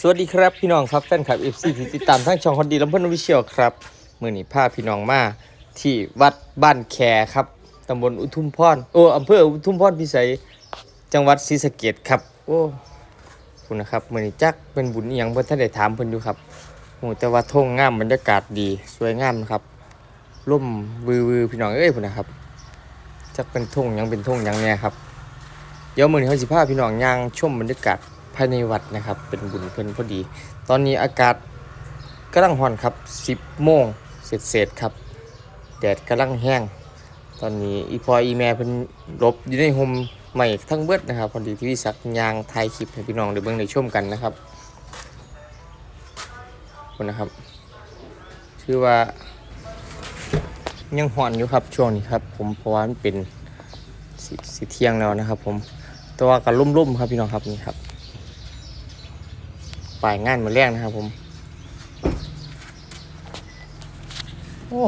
สวัสดีครับพี่น้องครับแฟนคลับ FC ที่ติดตามทั้งช่องคนดีลำเพิ่นวิเชียวครับมื่อนี้พาพี่น้องมาที่วัดบ้านแคครับตำบลอุทุมพรโอ้อำเภออุทุมพรพิสัยจังหวัดศรีสะเกษครับ โอ้คุณนะครับมื่อนี้จักเป็นบุญอหยังเพิ่นท่านได้ถามเพิ่นอยู่ครับโอ้แต่ว่าทงงามบรรยากาศดีสวยงามนะครับร่มวือวือพี่น้องเอ้ยพุ่นะครับจักเป็นทงยังเป็นทงยังเนี่ยครับเดี๋ยวมื่อนี้เขาสิพาพี่น้องย่างชมบรรยากาศ ภายในวัดนะครับ เป็นบุญเพิ่นพอดี ตอนนี้อากาศกำลังร้อนครับ 10โมงเสร็จๆครับ แดดกำลังแห้ง ตอนนี้อีพออีแม่เพิ่นลบอยู่ในห่มใหม่ทั้งเบิดนะครับพอดีที่วิสักยางถ่ายคลิปให้พี่น้องได้เบิ่งได้ชมกันนะครับคุณนะครับชื่อว่ายังห่อนอยู่ครับช่วงนี้ครับ ผมเพราะว่ามันเป็นสิสเที่ยงแล้วนะครับ ผมแตัวาก็ร่มๆครับพี่น้องครับนี่ครับ ป่ายงานมาแรกนะครับผม โอ้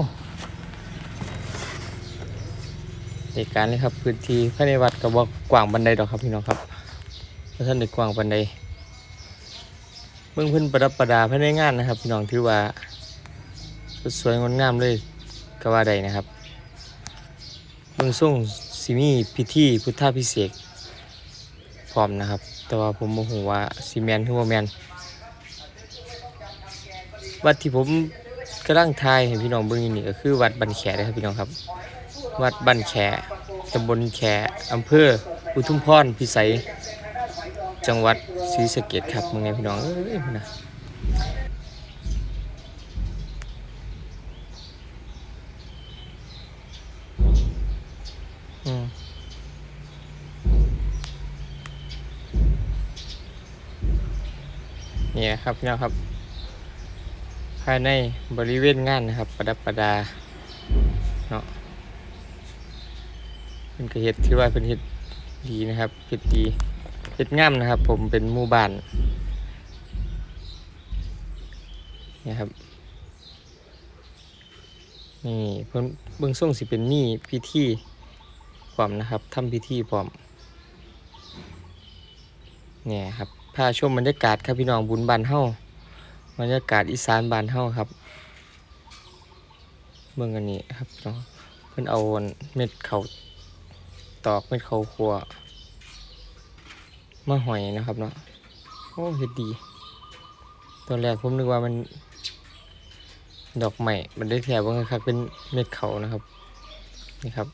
เหตุการณ์เลยครับพื้นที่ภายในวัดก็บอกกว้างบันไดดอกครับพี่น้องครับเพราะท่านได้กว้างบันไดเบื้องพื้นประดับประดาภายในงานนะครับ พี่น้องถือว่า สวยงดงามเลยก็ว่าใดนะครับเบื้องส่งสิมีพิธีพุทธาพิเศษพร้อมนะครับ แต่ว่าผมโมโหว่าซีเมนหรือว่าแมน วัดที่ผมกำลังทายให้พี่น้องเบิ่งอยู่นี่ก็คือวัดบันแขนะครับพี่น้องครับ วัดบันแขตำบลแขอำเภออุทุมพรพิสัย จังหวัดศรีสะเกษครับมึงไงพี่น้องเอ้ยพุ่นะเนี่ยครับพี่น้องครับ ภายในบริเวณงานนะครับ ประดับประดาเนาะเป็นกระเฮ็ดที่ว่าเป็นเฮ็ดดีนะครับเฮ็ดดีเฮ็ดงามนะครับ ผมเป็นหมู่บ้านนี่ครับนี่เพิ่นเบื้องส่งสิเป็นมีพิธีพร้อมนะครับทำพิธีพร้อมเนี่ยครับพาชมบรรยากาศครับพี่น้องบุญบานเฮ้า บรรยากาศอีสานบ้านเฮาครับเมืองอันนี้ครับเนาะเพิ่นเอาเม็ดเขาตอกเม็ดเขาวคั่วมาหอยนะครับเนาะโอ้เฮ็ดดีตอนแรกผมนึกว่ามัน ดอกใหม่มันได้แถบว่าครับเป็นเม็ดเขานะครับนี่ครับ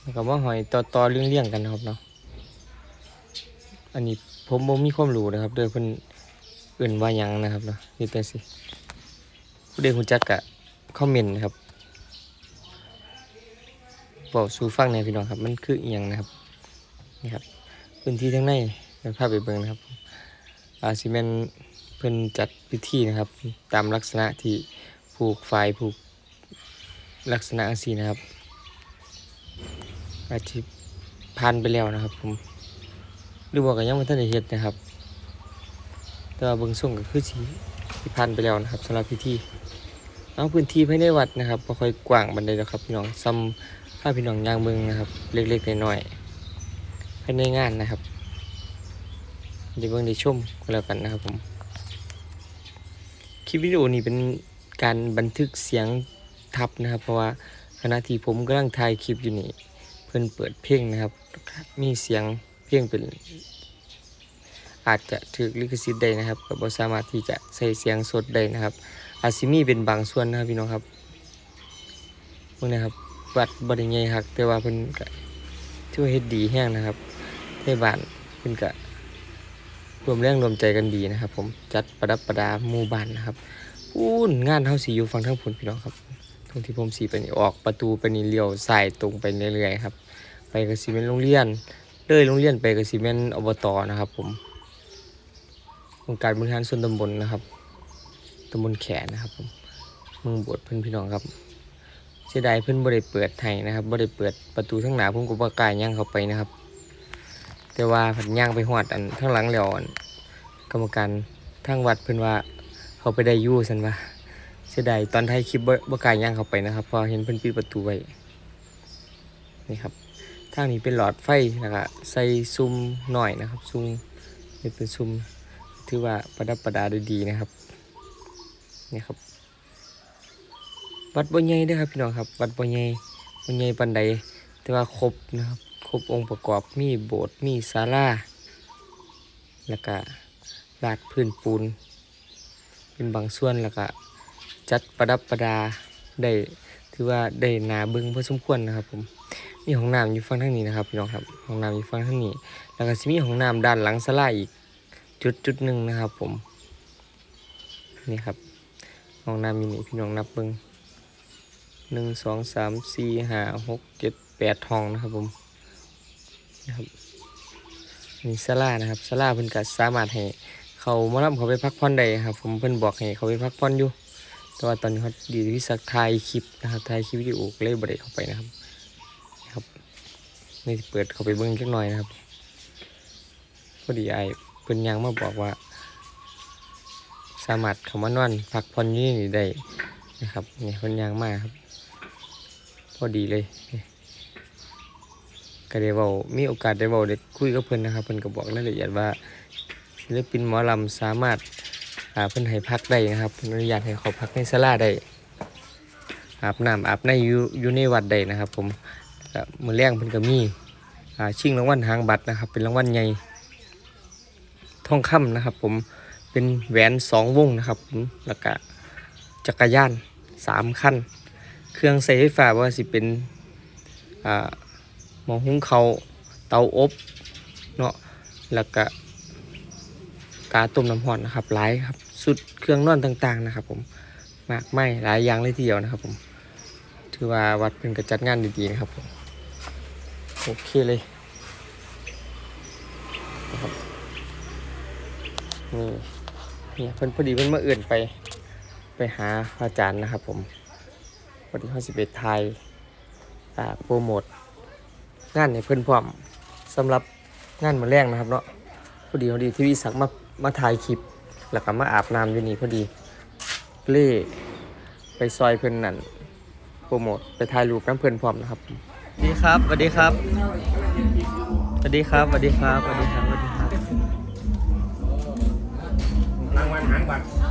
แล้วก็มาหอยต่อต่อๆเลี่ยงๆกันนะครับเนาะอันนี้ผมบ่มีความรู้นะครับเด้อเพิ่น เอื่นว่ายังนะครับเนาะนี่แต่สิผู้ใดรู้จักกะคอมเมนต์นะครับบอกสู่ฟังในพี่น้องครับ มันคืออีหยังนะครับนี่ครับพื้นที่ทั้งในเป็นภาพไปเบิ่งนะครับอาซีเมนเพิ่นจัดพิธีนะครับ ตามลักษณะที่ผูกไฟผูกลักษณะอังสีนะครับอาจจะผ่านไปแล้วนะครับผมหรือว่าก็ยังไม่ทันได้เฮ็ดนะครับ แต่ว่าเบื้องส่งก็คือสีที่พันไปแล้วนะครับสำหรับพิธีเอาพื้นที่ภายในวัดนะครับบ่ค่อยกว้างบันไดแล้วครับพี่น้องซ้ำถ้าพี่น้องยางเมืองนะครับ เล็กๆน้อยๆภายในงานนะครับเดี๋ยวเบิ่งได้ชมก็แล้วกันนะครับผมคลิปวิดีโอนี้เป็นการบันทึกเสียงทับนะครับ เพราะว่าขณะที่ผมกำลังถ่ายคลิปอยู่นี่เพิ่นเปิดเพลงนะครับ มีเสียงเพลงเป็น อาจจะถือลิขสิทธิ์ได้นะครับก็บ่สามารถที่จะใส่เสียงสดได้นะครับ อาจสิมีเป็นบางส่วนนะครับพี่น้องครับพวกนี้ครับวัดบริเงครับแต่ว่าเพิ่นก็ช่วยเฮ็ดดีแห้งนะครับเทศบาลเพิ่นก็รวมแรงรวมใจกันดีนะครับ ผมจัดประดับประดาหมู่บ้านนะครับพูนงานเฮาสิอยู่ฝั่งทางผลพี่น้องครับ ตรงที่ผมสีไปนี่ออกประตูไปนี่เลี้ยวซ้ายตรงไปเรื่อยๆครับ ไปก็สิเป็นโรงเรียนเลยโรงเรียนไปก็สิเป็นอบตนะครับ ผม องค์การบริหารส่วนตำบลนะครับตำบลแขนนะครับผมเมืองบวชเพื่อนพี่น้องครับเสียดายเพื่อนบ่ได้เปิดให้นะครับบ่ได้เปิดประตูทั้งหน้าผมก็บ่กาย่างเข้าไปนะครับ แต่ว่าผันย่างไปหอดอันข้งหลังแล้วอันกรรมการทางวัดเพิ่อนว่าเขาไปได้ยู่ซั่นว่าเสียดายตอนท้ายคลิปบ่บ่กาย่างเข้าไปนะครับพอเห็นเพิ่อนปิดประตูไว้นี่ครับทางนี้เป็นหลอดไฟแล้วก็ใส่ซุ้มหน่อยนะครับซุ้มนี่เป็นซุ้ม ถือว่าประดับประดาได้ดีนะครับนี่ครับ วัดบ่ใหญ่ด้อครับพี่น้องครับ วัดบ่ใหญ่บ่ใหญ่ปานใดแต่ว่าครบนะครับครบองค์ประกอบมีโบสถ์มีศาลาแล้วก็ลาดพื้นปูน เป็นบางส่วนแล้วก็จัดประดับประดาได้ถือว่าได้นาเบิ่งพอสมควรนะครับผมมีห้องน้ำอยู่ฝั่งทางนี้นะครับพี่น้องครับห้องน้ำอยู่ฝั่งทางนี้ แล้วก็สิมีห้องน้ำด้านหลังศาลาอีก จุดจุดหนึ่งนะครับ ผม นี่ครับห้องน้ำมีนี่พี่น้องนับเบิ่งหนึ่งสองสามสี่ห้าหกเจ็ดแปดห้องนะครับผมนะครับนี่ศาลานะครับศาลาเพิ่นก็สามารถให้เขามารับเขาไปพักผ่อนได้ครับ ผมเพิ่นบอกให้เขาไปพักผ่อนอยู่ แต่ว่าตอนนี้เขาดีที่สักถ่ายคลิปนะครับถ่ายคลิปวิดีโอก็เลยบ่ได้เข้าไปนะครับนะครับนี่เปิดเข้าไปเบิ่งจักหน่อยนะครับพอดีไอ พิ่นยังมาบอกว่า สามารถเข้ามานอนพักผ่อนอยู่ที่นี่ได้นะครับนี่เพิ่นยังมาครับ พอดีเลยก็ได้เว้ามีโอกาสได้เว้าได้คุยกับเพิ่นนะครับเพิ่นก็บอกรายละเอียดว่าศิลปินหมอลำสามารถอ่าเพิ่นให้พักได้นะครับเพิ่นอนุญาตให้เขาพักในศาลาได้อาบน้ำอาบในอยู่อยู่ในวัดได้นะครับ ผมมือแรงเพิ่นก็มีอ่าชิงรางวัลหางบัตรนะครับ เป็นรางวัลใหญ่ ทองคำนะครับ ผมเป็นแหวนสองวงนะครับผมแล้วก็จักรยานสามคันเครื่องใช้ไฟฟ้าว่าสิเป็นอ่าหม้อหุงข้าวเตาอบเนาะแล้วก็กาต้มน้ำร้อนนะครับหลายครับสุดเครื่องนอนต่างๆนะครับ ผมมากไม่หลายอย่างเลยทีเดียวนะครับ ผมถือว่าวัดเป็นกระจัดงานดีๆนะครับผมโอเคเลยนะครับ นี่เนี่ยเพิ่นพอดีเพิ่นมาเอื่นไป ไปหาพระอาจารย์นะครับ ผมพอดีเขาสิไปไทยโปรโมทงานในเพิ่อนพร้อมสำหรับงานมาแรงนะครับเนาะพอดีพอดีที่วีสักมามาถ่ายคลิป แล้วก็มาอาบน้ำอยู่นี่พอดีเล่ไปซอยเพิ่อนนั่นโปรโมทไปถ่ายรูปน้ำเพิ่อนพร้อมนะครับสวัสดีครับสวัสดีครับสวัสดีครับสวัสดีครับสวัสดีครับ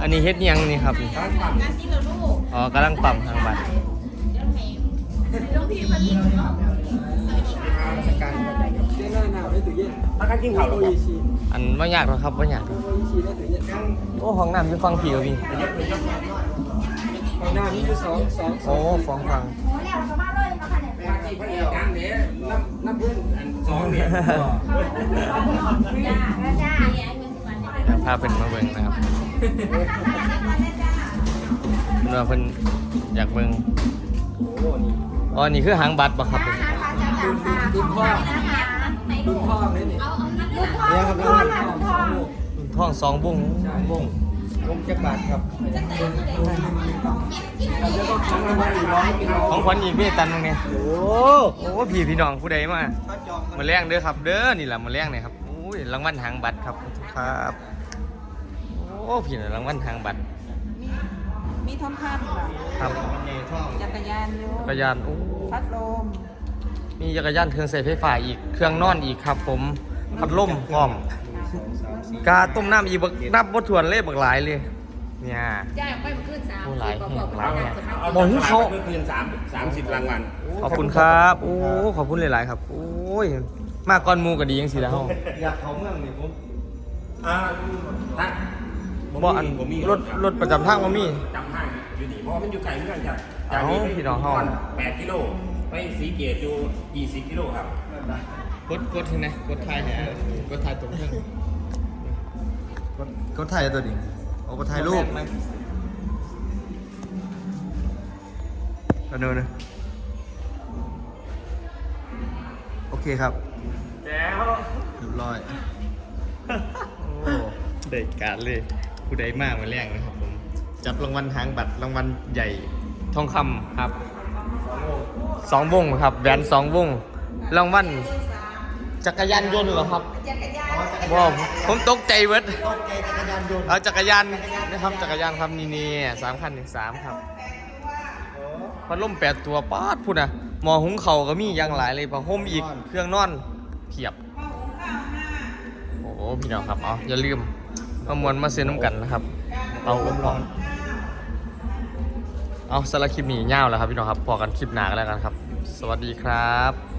อันนี้เฮ็ดหยังนี่ครับร้านปั๊มอ๋อกำลังปั๊มทางบัตรราชการอาการกินข้าวหรอครับอันว่ายากหรอกครับว่ายากหรอกโอ้ห้องน้ำอยู่ฟังผิวพี่หน้ามีอยู่สองสองโอ้ฟังฟังว่าที่พระเอกงานเนี้ยน้ำน้ำพื้นอันสองเนี่ยเดี๋ยวพาเพิ่นมาเบิ่งนะครับ เพิ่นว่าเพิ่นอยากเบิ่งโอ้นี่อ๋อนี่คือหางบัตรบ่ครับดุนดุนพ่อดุนพ่อเลยนี่เนี่ยครับดุนพ่อท้องสองบุ้งบุ้งวงจักรบาทครับแล้วก็ของรางวัลอีกร้อยกิโลของขวัญอีกเมตันนึงเนี่ยโอ้โอ้พี่พี่น้องผู้ใดมาถ้าจองมาแรงเด้อครับ เด้อนี่แหละมาแรงเนี่ยครับโอ้ยรางวัลหางบัตรครับครับโอ้พี่น่ะรางวัลหางบัตรมีทองคำค่ะครับจักรยานโยจักรยานโอ้พัดลมมีจักรยานเครื่องใส่ไฟฟ้าอีกเครื่องนอนอีกครับผมพัดลมพร้อมกาต้มน้ำอีกบักนับบ่ถ้วนเลยบักหลายเลยเนี่ยย่าไปมาขึ้นสามโอ้หลายบอกบอกหลายว่าเนี่ยจะมาหมอหุงเขาวเมื่อคืนสามสามสิบรางวัลขอบคุณครับโอ้ขอบคุณหลายๆครับ โอ้ยมาก่อนหมูก็ดียังสิแล้วอยากเขาเมืองนี่ผมอ่าถ้า บ่อันรถรถประจำทางบ่มีจำทางอยู่นี่เพราะมันอยู่ไกลเหมือนกันครับเอ้าพี่น้องเฮาแปดกิโลไปสีเกียรติอยู่ยี่สิบกิโลครับกดกดที่ไหนกดไทยเนี่ยกดไทยตรงเครื่องเขาถ่ายตัวดิเอาไปถ่ายรูปไหมกันดูนะโอเคครับแก้วเรียบร้อยโอ้เด็กการเลย ผู้ใดมากมาแรงนะครับผม จับรางวัลหางบัตรรางวัลใหญ่ทองคำครับสองวงครับแหวนสองวงรางวัลจักรยานยนต์เหรอครับว้าวผมตกใจเวิร์ดเอาจักรยานนะครับจักรยานครับนี่นี่สามคันหนึ่งสามครับพัดลมแปดตัวป๊าดพูดนะหมอหุงเขาวก็มีอย่างหลายเลยผ้าห่มอีกเครื่องนอนเพียบ โอ้โหพี่น้องครับเอาอย่าลืม มามวนมาซื้อน้ำกันนะครับ เอาอมร้อนเอาสารคลิปนี้ยาวแล้วครับพี่น้องครับพอกันคลิปหนากันแล้วกันครับ สวัสดีครับ